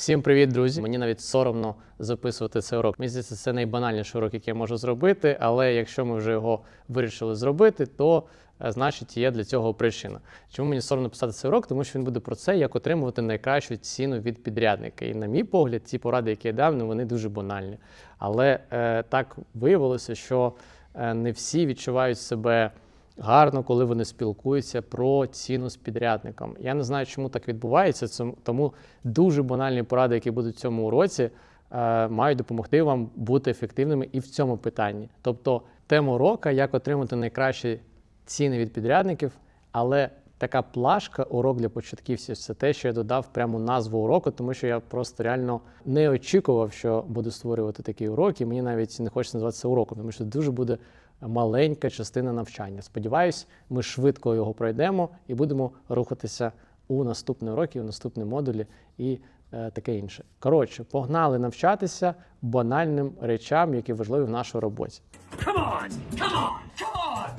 Всім привіт, друзі! Мені навіть соромно записувати цей урок. Мені здається, це найбанальніший урок, який я можу зробити. Але якщо ми вже його вирішили зробити, то е, значить є для цього причина. Чому мені соромно писати цей урок? Тому що він буде про це, як отримувати найкращу ціну від підрядника. І, на мій погляд, ті поради, які я дав, ну вони дуже банальні. Але е, так виявилося, що е, не всі відчувають себе гарно, коли вони спілкуються про ціну з підрядником. Я не знаю, чому так відбувається. Тому дуже банальні поради, які будуть в цьому уроці, е, мають допомогти вам бути ефективними і в цьому питанні. Тобто, тема урока, як отримати найкращі ціни від підрядників, але така плашка, урок для початківців, це те, що я додав прямо назву уроку, тому що я просто реально не очікував, що буду створювати такий урок, і мені навіть не хочеться називати це уроком, тому що дуже буде маленька частина навчання. Сподіваюсь, ми швидко його пройдемо і будемо рухатися у наступний урок і у наступні модулі і е, таке інше. Коротше, погнали навчатися банальним речам, які важливі в нашій роботі. Come on! Come on! Come on!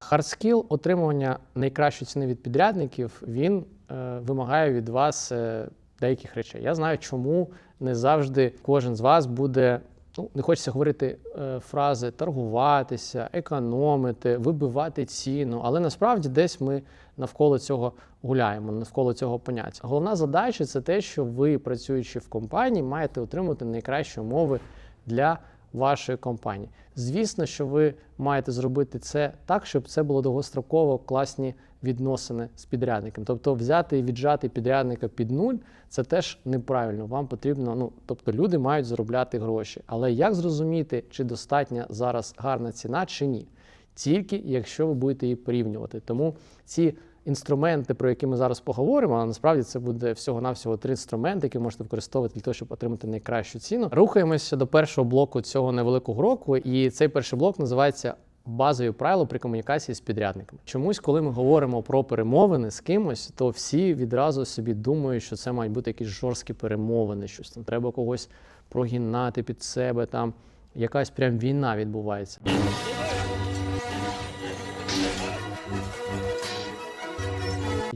Хардскіл отримування найкращої ціни від підрядників він е, вимагає від вас е, деяких речей. Я знаю, чому не завжди кожен з вас буде. Ну, не хочеться говорити е, фрази торгуватися, економити, вибивати ціну, але насправді десь ми навколо цього гуляємо, навколо цього поняття. Головна задача це те, що ви, працюючи в компанії, маєте отримати найкращі умови для вашої компанії. Звісно, що ви маєте зробити це так, щоб це було довгостроково класні відносини з підрядником. Тобто взяти і віджати підрядника під нуль це теж неправильно. Вам потрібно, ну тобто люди мають заробляти гроші. Але як зрозуміти, чи достатня зараз гарна ціна, чи ні? Тільки якщо ви будете її порівнювати. Тому ці інструменти, про які ми зараз поговоримо, а насправді це буде всього-навсього три інструменти, які ви можете використовувати для того, щоб отримати найкращу ціну. Рухаємося до першого блоку цього невеликого року, і цей перший блок називається. Базові правила при комунікації з підрядниками. Чомусь, коли ми говоримо про перемовини з кимось, то всі відразу собі думають, що це мають бути якісь жорсткі перемовини, щось там треба когось прогинати під себе. Там якась прям війна відбувається.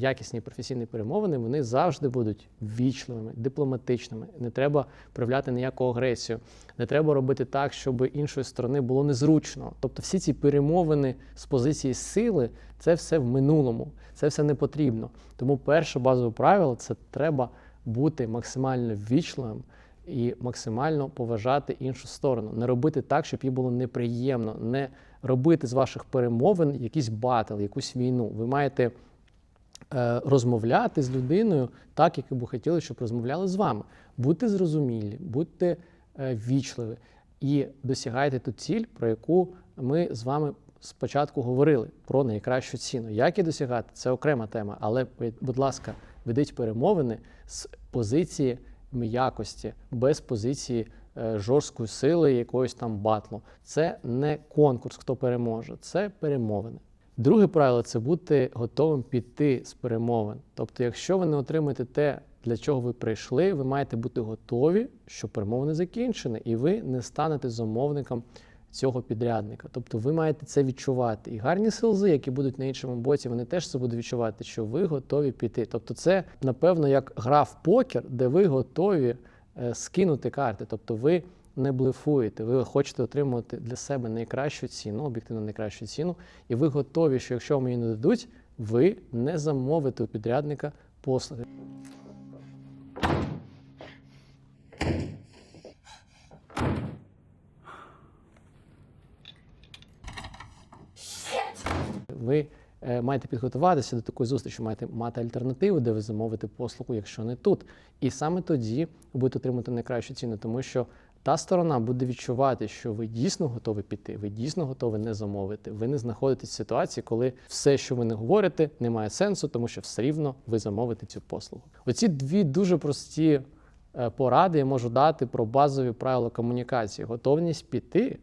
Якісні професійні перемовини вони завжди будуть ввічливими, дипломатичними. Не треба проявляти ніяку агресію, не треба робити так, щоб іншої сторони було незручно. Тобто, всі ці перемовини з позиції сили це все в минулому, це все не потрібно. Тому перше базове правило це треба бути максимально ввічливим. І максимально поважати іншу сторону, не робити так, щоб їй було неприємно, не робити з ваших перемовин якийсь батл, якусь війну. Ви маєте розмовляти з людиною так, як ви б хотіли, щоб розмовляли з вами. Будьте зрозумілі, будьте е, ввічливі і досягайте ту ціль, про яку ми з вами спочатку говорили про найкращу ціну. Як і досягати, це окрема тема. Але, будь ласка, ведіть перемовини з позиції м'якості, без позиції е, жорсткої сили, якогось там батлу. Це не конкурс, хто переможе, це перемовини. Друге правило це бути готовим піти з перемовин. Тобто, якщо ви не отримаєте те, для чого ви прийшли, ви маєте бути готові, що перемовини закінчені, і ви не станете замовником цього підрядника. Тобто ви маєте це відчувати. І гарні селзи, які будуть на іншому боці, вони теж це будуть відчувати, що ви готові піти. Тобто, це напевно як гра в покер, де ви готові е, скинути карти. Тобто, ви не блефуєте, ви хочете отримувати для себе найкращу ціну, об'єктивно найкращу ціну, і ви готові, що якщо вам її не дадуть, ви не замовите у підрядника послуги. Ви е, маєте підготуватися до такої зустрічі, маєте мати альтернативу, де ви замовите послугу, якщо не тут. І саме тоді ви будете отримати найкращу ціну, тому що та сторона буде відчувати, що ви дійсно готові піти, ви дійсно готові не замовити. Ви не знаходитесь в ситуації, коли все, що ви не говорите, не має сенсу, тому що все рівно ви замовите цю послугу. Оці дві дуже прості е, поради я можу дати про базові правила комунікації: готовність піти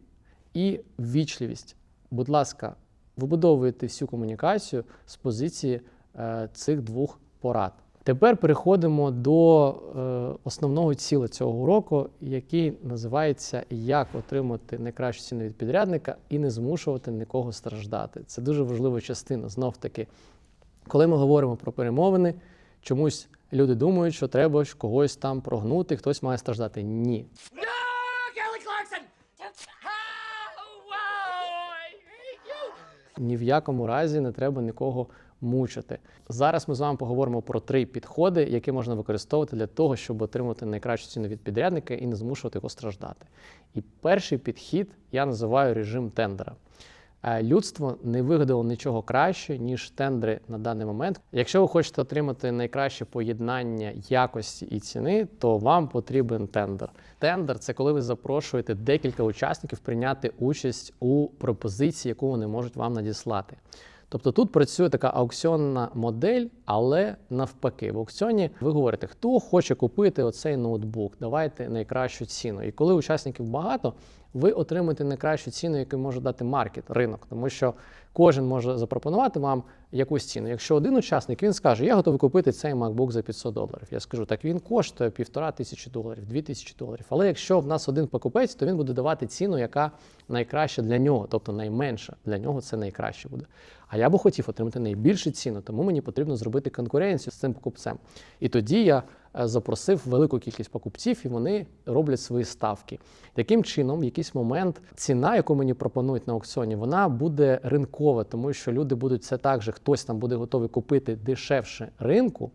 і ввічливість. Будь ласка, вибудовуєте всю комунікацію з позиції е, цих двох порад. Тепер переходимо до е, основного ціла цього уроку, який називається Як отримати найкращу ціну від підрядника і не змушувати нікого страждати. Це дуже важлива частина. Знов таки, коли ми говоримо про перемовини, чомусь люди думають, що треба когось там прогнути, хтось має страждати. Ні. Ні в якому разі не треба нікого мучити. Зараз ми з вами поговоримо про три підходи, які можна використовувати для того, щоб отримати найкращу ціну від підрядника і не змушувати його страждати. І перший підхід я називаю режим тендера. Е, Людство не вигадало нічого краще, ніж тендери на даний момент. Якщо ви хочете отримати найкраще поєднання якості і ціни, то вам потрібен тендер. Тендер це коли ви запрошуєте декілька учасників прийняти участь у пропозиції, яку вони можуть вам надіслати. Тобто тут працює така аукціонна модель, але навпаки, в аукціоні ви говорите, хто хоче купити оцей ноутбук, давайте найкращу ціну. І коли учасників багато, ви отримуєте найкращу ціну, яку може дати маркет, ринок, тому що кожен може запропонувати вам якусь ціну. Якщо один учасник він скаже, я готовий купити цей MacBook за 500 доларів. Я скажу, так він коштує півтора тисячі доларів, дві тисячі доларів. Але якщо в нас один покупець, то він буде давати ціну, яка найкраща для нього, тобто найменша. Для нього це найкраще буде. А я би хотів отримати найбільшу ціну, тому мені потрібно зробити конкуренцію з цим покупцем. І тоді я е, запросив велику кількість покупців, і вони роблять свої ставки. Таким чином, в якийсь момент ціна, яку мені пропонують на аукціоні, вона буде ринкова, тому що люди будуть це так же, хтось там буде готовий купити дешевше ринку,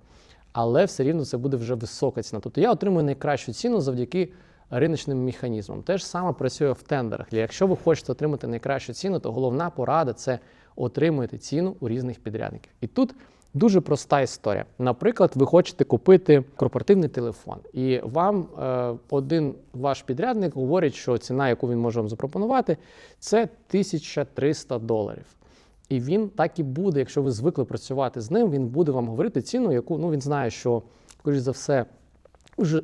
але все рівно це буде вже висока ціна. Тобто я отримую найкращу ціну завдяки риночним механізмам. Те ж саме працює в тендерах. Якщо ви хочете отримати найкращу ціну, то головна порада це отримуєте ціну у різних підрядників. І тут дуже проста історія. Наприклад, ви хочете купити корпоративний телефон, і вам е, один ваш підрядник говорить, що ціна, яку він може вам запропонувати, це 1300 доларів. І він так і буде, якщо ви звикли працювати з ним, він буде вам говорити ціну, яку ну він знає, що, скоріш за все,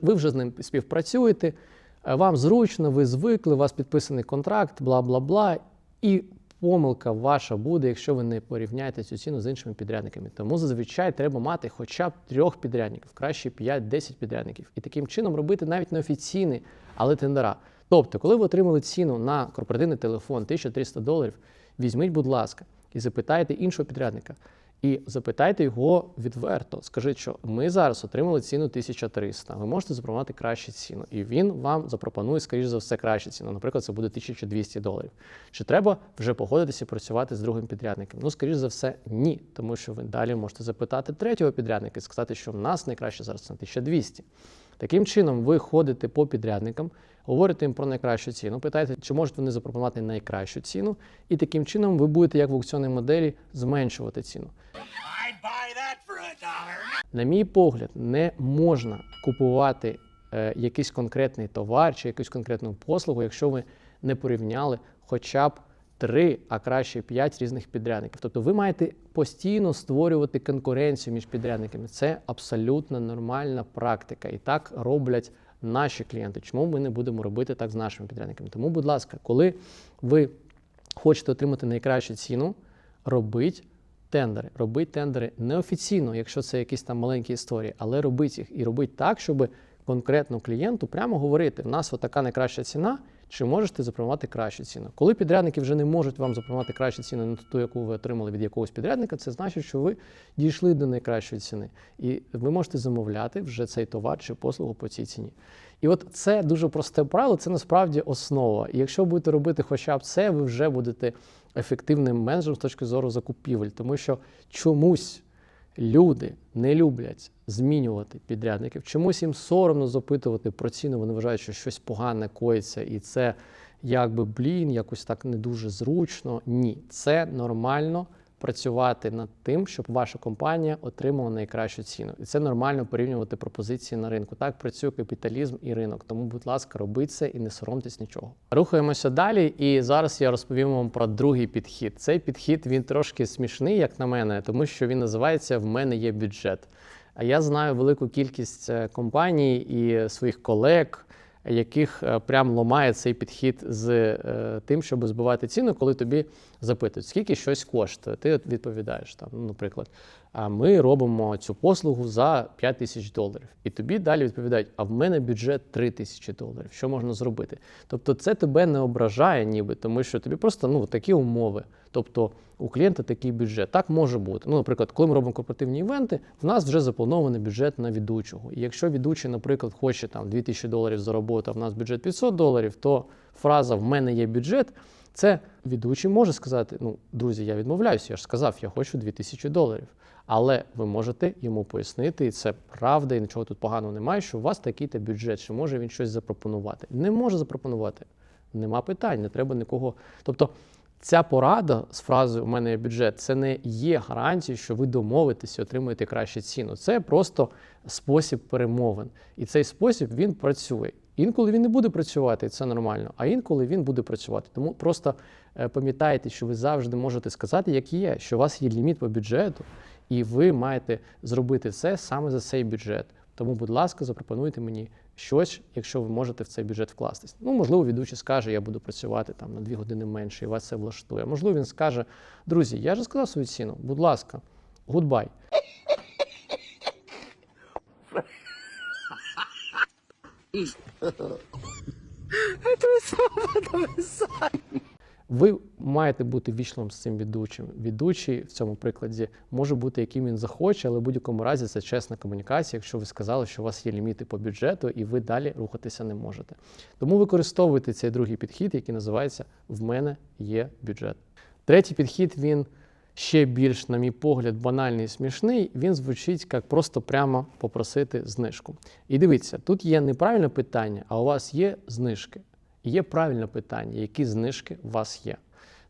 ви вже з ним співпрацюєте, е, вам зручно, ви звикли, у вас підписаний контракт, бла бла бла. І помилка ваша буде, якщо ви не порівняєте цю ціну з іншими підрядниками. Тому зазвичай треба мати хоча б трьох підрядників, краще 5-10 підрядників. І таким чином робити навіть неофіційний, але тендера. Тобто, коли ви отримали ціну на корпоративний телефон 1300 доларів, візьміть, будь ласка, і запитайте іншого підрядника. І запитайте його відверто. Скажіть, що ми зараз отримали ціну 1300, ви можете запропонувати кращу ціну. І він вам запропонує, скоріш за все, кращу ціну. Наприклад, це буде 1200 доларів. Чи треба вже погодитися працювати з другим підрядником? Ну, скоріш за все, ні. Тому що ви далі можете запитати третього підрядника і сказати, що в нас найкраще зараз на 1200. Таким чином, ви ходите по підрядникам, говорите їм про найкращу ціну, питаєте, чи можуть вони запропонувати найкращу ціну, і таким чином ви будете, як в аукціонній моделі, зменшувати ціну. На мій погляд, не можна купувати е, якийсь конкретний товар чи якусь конкретну послугу, якщо ви не порівняли хоча б три, а краще п'ять різних підрядників. Тобто ви маєте постійно створювати конкуренцію між підрядниками. Це абсолютно нормальна практика. І так роблять наші клієнти. Чому ми не будемо робити так з нашими підрядниками? Тому, будь ласка, коли ви хочете отримати найкращу ціну, робіть тендери. Робіть тендери неофіційно, якщо це якісь там маленькі історії, але робіть їх і робіть так, щоб конкретно клієнту прямо говорити: в нас отака найкраща ціна. Чи можете запропонувати кращу ціну? Коли підрядники вже не можуть вам запропонувати кращу ціну на ту, яку ви отримали від якогось підрядника, це значить, що ви дійшли до найкращої ціни. І ви можете замовляти вже цей товар чи послугу по цій ціні. І от це дуже просте правило, це насправді основа. І якщо будете робити хоча б це, ви вже будете ефективним менеджером з точки зору закупівель, тому що чомусь люди не люблять змінювати підрядників, чомусь їм соромно запитувати про ціну. Вони вважають, що щось погане коїться, і це якби блін, якось так не дуже зручно. Ні, це нормально працювати над тим, щоб ваша компанія отримала найкращу ціну. І це нормально порівнювати пропозиції на ринку. Так працює капіталізм і ринок. Тому, будь ласка, робіть це і не соромтесь нічого. Рухаємося далі, і зараз я розповім вам про другий підхід. Цей підхід він трошки смішний, як на мене, тому що він називається В мене є бюджет. А я знаю велику кількість е, компаній і своїх колег, яких е, прям ломає цей підхід з е, тим, щоб збивати ціну, коли тобі запитують, скільки щось коштує. Ти відповідаєш там, ну, наприклад, ми робимо цю послугу за 5 тисяч доларів. І тобі далі відповідають: а в мене бюджет 3 тисячі доларів. Що можна зробити? Тобто, це тебе не ображає, ніби, тому що тобі просто ну такі умови. Тобто у клієнта такий бюджет. Так може бути. Ну, наприклад, коли ми робимо корпоративні івенти, в нас вже запланований бюджет на ведучого. І якщо ведучий, наприклад, хоче там 2000 доларів за роботу, а в нас бюджет 500 доларів, то фраза в мене є бюджет. Це ведучий може сказати: ну, друзі, я відмовляюся, я ж сказав, я хочу 2000 доларів. Але ви можете йому пояснити, і це правда, і нічого тут поганого немає, що у вас такий-то бюджет, що може він щось запропонувати. Не може запропонувати. Нема питань, не треба нікого. Тобто ця порада з фразою У мене є бюджет, це не є гарантією, що ви домовитесь і отримаєте кращу ціну. Це просто спосіб перемовин. І цей спосіб він працює. Інколи він не буде працювати, і це нормально, а інколи він буде працювати. Тому просто е, пам'ятайте, що ви завжди можете сказати, як є, що у вас є ліміт по бюджету, і ви маєте зробити це саме за цей бюджет. Тому, будь ласка, запропонуйте мені щось, якщо ви можете в цей бюджет вкластись. Ну, можливо, ведучий скаже, я буду працювати там на дві години менше, і вас це влаштує. Можливо, він скаже: друзі, я ж сказав свою ціну, будь ласка, гудбай. Ви маєте бути вічливим з цим ведучим. Ведучий в цьому прикладі може бути яким він захоче, але в будь-якому разі це чесна комунікація, якщо ви сказали, що у вас є ліміти по бюджету, і ви далі рухатися не можете. Тому використовуйте цей другий підхід, який називається В мене є бюджет. Третій підхід він ще більш, на мій погляд, банальний і смішний. Він звучить як просто прямо попросити знижку. І дивіться, тут є неправильне питання, а у вас є знижки. І Є правильне питання, які знижки у вас є.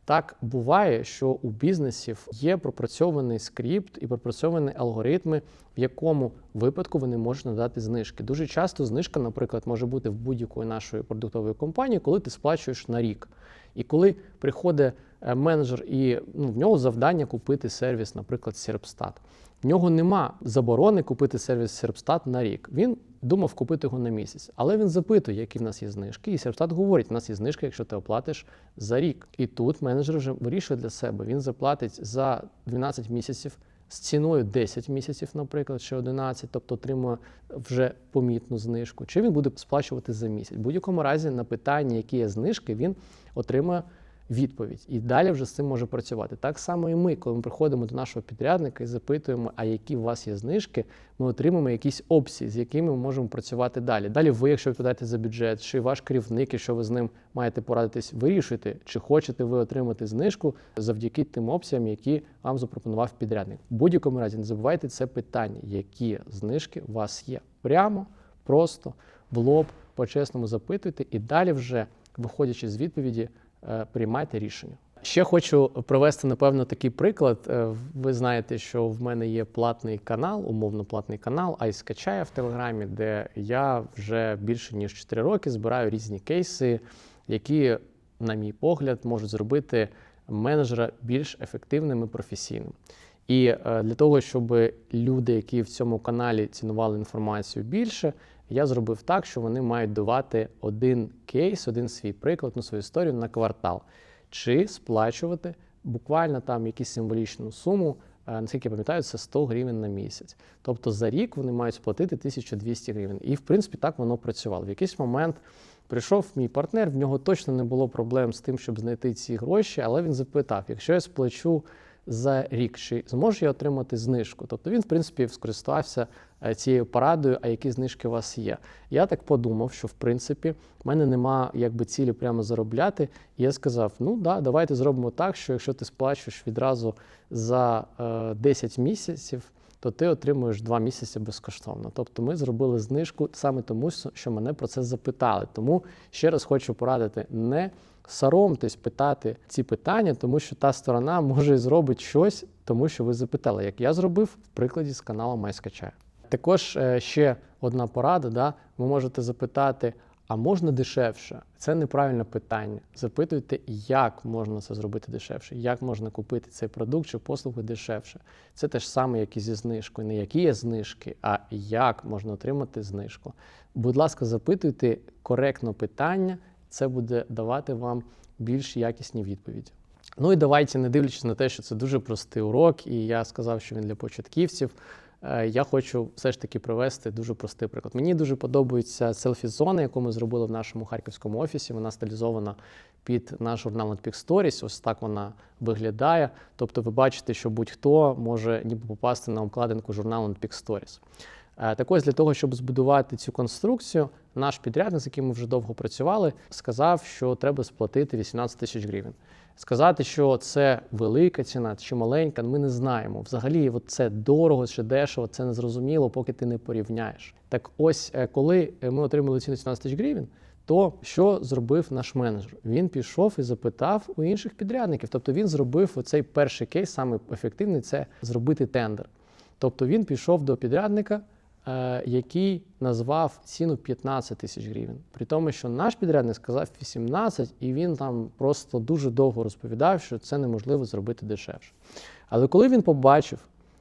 Так буває, що у бізнесів є пропрацьований скрипт і пропрацьовані алгоритми, в якому випадку вони можуть надати знижки. Дуже часто знижка, наприклад, може бути в будь-якої нашої продуктової компанії, коли ти сплачуєш на рік. І коли приходить менеджер і ну, в нього завдання купити сервіс, наприклад, Серпстат. В нього нема заборони купити сервіс Серпстат на рік. Він думав купити його на місяць, але він запитує, які в нас є знижки, і Серпстат говорить: у нас є знижка, якщо ти оплатиш за рік. І тут менеджер вже вирішує для себе. Він заплатить за 12 місяців з ціною 10 місяців, наприклад, чи 11, тобто отримує вже помітну знижку. Чи він буде сплачувати за місяць? В будь-якому разі на питання, які є знижки, він отримує відповідь. І далі вже з цим може працювати. Так само і ми, коли ми приходимо до нашого підрядника і запитуємо, а які у вас є знижки, ми отримуємо якісь опції, з якими ми можемо працювати далі. Далі ви, якщо відповідаєте за бюджет, чи ваш керівник, якщо ви з ним маєте порадитись, вирішуєте, чи хочете ви отримати знижку завдяки тим опціям, які вам запропонував підрядник. В будь-якому разі не забувайте це питання, які знижки у вас є. Прямо, просто, в лоб, по-чесному запитуйте, і далі вже, виходячи з відповіді, приймайте рішення. Ще хочу провести, напевно, такий приклад. Е, Ви знаєте, що в мене є платний канал, умовно платний канал Айскачає в Телеграмі, де я вже більше ніж 4 роки збираю різні кейси, які, на мій погляд, можуть зробити менеджера більш ефективним і професійним. І е, для того, щоб люди, які в цьому каналі цінували інформацію більше, я зробив так, що вони мають давати один кейс, один свій приклад, ну, свою історію на квартал, чи сплачувати буквально там якусь символічну суму. е, Наскільки я пам'ятаю, це 100 гривень на місяць. Тобто за рік вони мають сплатити 1200 гривень. І в принципі так воно працювало. В якийсь момент прийшов мій партнер, в нього точно не було проблем з тим, щоб знайти ці гроші, але він запитав: якщо я сплачу за рік, чи зможу я отримати знижку? Тобто він, в принципі, скористався е, цією порадою, а які знижки у вас є. Я так подумав, що в принципі в мене нема якби цілі прямо заробляти. І я сказав: ну да, давайте зробимо так, що якщо ти сплачуєш відразу за е, 10 місяців. То ти отримуєш два місяці безкоштовно. Тобто ми зробили знижку саме тому, що мене про це запитали. Тому ще раз хочу порадити: не соромтесь питати ці питання, тому що та сторона може і зробить щось, тому що ви запитали, як я зробив в прикладі з каналу Майскачає. Також е, ще одна порада: да, ви можете запитати. А можна дешевше? Це неправильне питання. Запитуйте, як можна це зробити дешевше, як можна купити цей продукт чи послуги дешевше. Це те ж саме, як і зі знижкою. Не які є знижки, а як можна отримати знижку. Будь ласка, запитуйте коректно питання, це буде давати вам більш якісні відповіді. Ну і давайте, не дивлячись на те, що це дуже простий урок, і я сказав, що він для початківців. е, Я хочу все ж таки привести дуже простий приклад. Мені дуже подобається селфі-зона, яку ми зробили в нашому харківському офісі. Вона стилізована під наш журнал Peak Stories. Ось так вона виглядає. Тобто, ви бачите, що будь-хто може ніби попасти на обкладинку журналу Peak Stories. Е, Так ось для того, щоб збудувати цю конструкцію, наш підрядник, з яким ми вже довго працювали, сказав, що треба сплатити 18 тисяч гривень. Сказати, що це велика ціна чи маленька, ми не знаємо. Взагалі, от це дорого чи дешево, це не зрозуміло, поки ти не порівняєш. Так ось, е, коли ми отримали ціну 17 тисяч гривень, то що зробив наш менеджер? Він пішов і запитав у інших підрядників. Тобто він зробив оцей перший кейс, саме ефективний це зробити тендер. Тобто він пішов до підрядника, який назвав ціну 15 тисяч гривень. При тому, що наш підрядник сказав 18, і він там просто дуже довго розповідав, що це неможливо зробити дешевше. Але коли він побачив,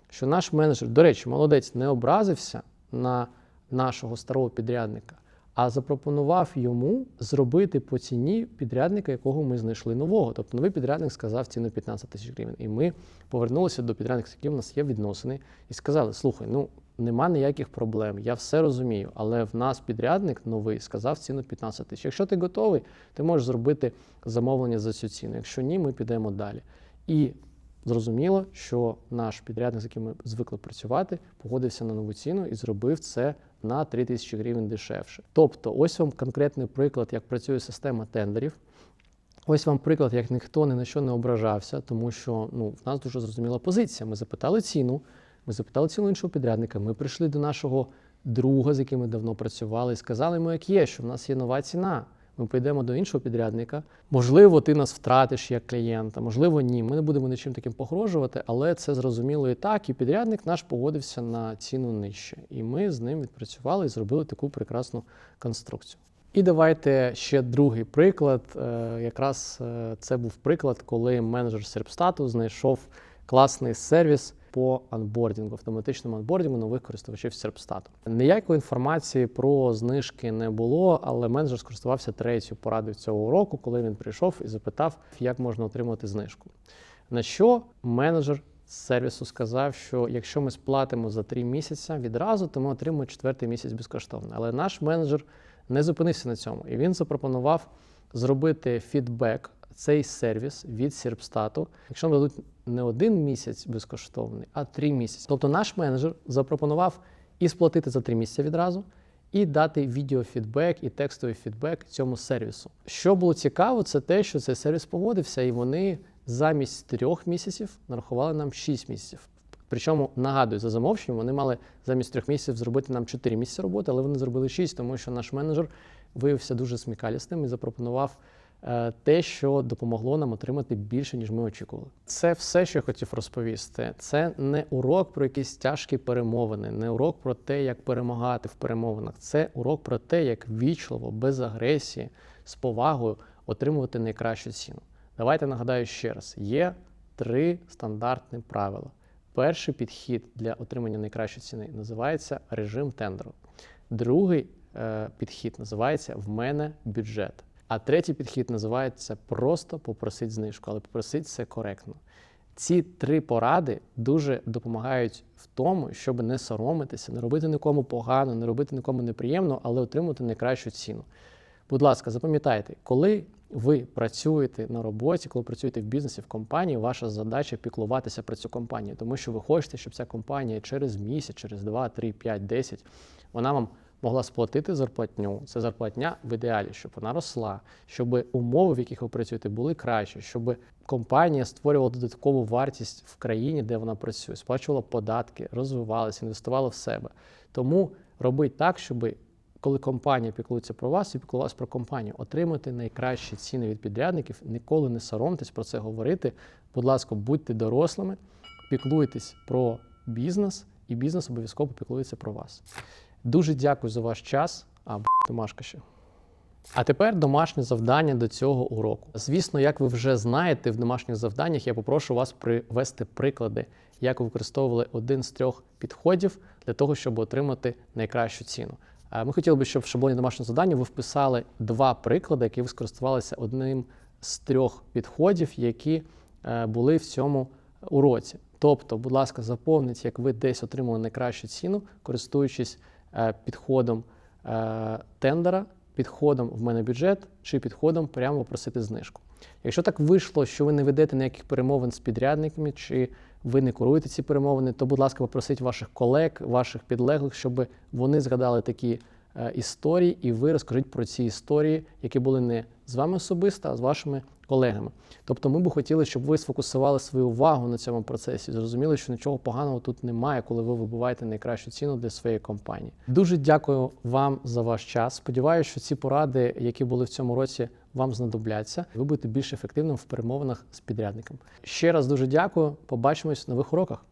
що наш менеджер, до речі, молодець, не образився на нашого старого підрядника, а запропонував йому зробити по ціні підрядника, якого ми знайшли нового. Тобто новий підрядник сказав ціну 15 тисяч гривень. І ми повернулися до підрядника, з яким у нас є відносини, і сказали: слухай, ну нема ніяких проблем, я все розумію, але в нас підрядник новий сказав ціну 15 тисяч. Якщо ти готовий, ти можеш зробити замовлення за цю ціну. Якщо ні, ми підемо далі. І зрозуміло, що наш підрядник, з яким ми звикли працювати, погодився на нову ціну і зробив це на 3 тисячі гривень дешевше. Тобто, ось вам конкретний приклад, як працює система тендерів. Ось вам приклад, як ніхто ні на що не ображався, тому що ну, в нас дуже зрозуміла позиція. Ми запитали ціну, ми запитали ціну іншого підрядника. Ми прийшли до нашого друга, з яким ми давно працювали, і сказали йому, як є, що в нас є нова ціна. Ми підемо до іншого підрядника. Можливо, ти нас втратиш як клієнта, можливо, ні. Ми не будемо нічим таким погрожувати, але це зрозуміло і так. І підрядник наш погодився на ціну нижче. І ми з ним відпрацювали і зробили таку прекрасну конструкцію. І давайте ще другий приклад. Е, Якраз е, це був приклад, коли менеджер Серпстату знайшов класний сервіс по анбордінгу, автоматичному анбордінгу нових користувачів Серпстату. Ніякої інформації про знижки не було, але менеджер скористувався третьою порадою цього уроку, коли він прийшов і запитав, як можна отримати знижку. На що менеджер сервісу сказав, що якщо ми сплатимо за три місяці відразу, то ми отримаємо четвертий місяць безкоштовно. Але наш менеджер не зупинився на цьому, і він запропонував зробити фідбек цей сервіс від Сірпстату, якщо нам дадуть не один місяць безкоштовний, а три місяці. Тобто наш менеджер запропонував і сплатити за три місяці відразу, і дати відеофідбек і текстовий фідбек цьому сервісу. Що було цікаво, це те, що цей сервіс погодився, і вони замість трьох місяців нарахували нам шість місяців. Причому нагадую, за замовченням вони мали замість трьох місяців зробити нам 4 місяці роботи, але вони зробили 6, тому що наш менеджер виявився дуже смікалістим і запропонував те, що допомогло нам отримати більше, ніж ми очікували. Це все, що я хотів розповісти. Це не урок про якісь тяжкі перемовини, не урок про те, як перемагати в перемовинах. Це урок про те, як вічливо, без агресії, з повагою отримувати найкращу ціну. Давайте нагадаю ще раз: є три стандартні правила. Перший підхід для отримання найкращої ціни називається режим тендеру. Другий е, підхід називається в мене бюджет. А третій підхід називається просто попросить знижку, але попросить це коректно. Ці три поради дуже допомагають в тому, щоб не соромитися, не робити нікому погано, не робити нікому неприємно, але отримати найкращу ціну. Будь ласка, запам'ятайте, коли ви працюєте на роботі, коли працюєте в бізнесі, в компанії, ваша задача піклуватися про цю компанію, тому що ви хочете, щоб ця компанія через місяць, через 2, 3, 5, 10, вона вам могла сплатити зарплатню. Це зарплатня в ідеалі, щоб вона росла, щоб умови, в яких ви працюєте, були кращі, щоб компанія створювала додаткову вартість в країні, де вона працює, сплачувала податки, розвивалася, інвестувала в себе. Тому робіть так, щоб коли компанія піклується про вас і піклувалась про компанію, отримати найкращі ціни від підрядників, ніколи не соромтесь про це говорити. Будь ласка, будьте дорослими, піклуйтесь про бізнес, і бізнес обов'язково піклується про вас. Дуже дякую за ваш час. А б**, домашка ще. А тепер домашнє завдання до цього уроку. Звісно, як ви вже знаєте, в домашніх завданнях я попрошу вас привести приклади, як ви використовували один з трьох підходів для того, щоб отримати найкращу ціну. Ми хотіли би, щоб в шаблоні домашнього завдання ви вписали два приклади, які ви скористувалися одним з трьох підходів, які е, були в цьому уроці. Тобто, будь ласка, заповніть, як ви десь отримали найкращу ціну, користуючись підходом е, тендера, підходом в мене бюджет чи підходом прямо попросити знижку. Якщо так вийшло, що ви не ведете ніяких перемовин з підрядниками, чи ви не куруєте ці перемовини, то, будь ласка, попросіть ваших колег, ваших підлеглих, щоб вони згадали такі е, історії, і ви розкажіть про ці історії, які були не з вами особисто, а з вашими колегами. Тобто, ми б хотіли, щоб ви сфокусували свою увагу на цьому процесі, зрозуміли, що нічого поганого тут немає, коли ви вибуваєте найкращу ціну для своєї компанії. Дуже дякую вам за ваш час. Сподіваюся, що ці поради, які були в цьому році, вам знадобляться. Ви будете більш ефективним в перемовинах з підрядником. Ще раз дуже дякую. Побачимось в нових уроках.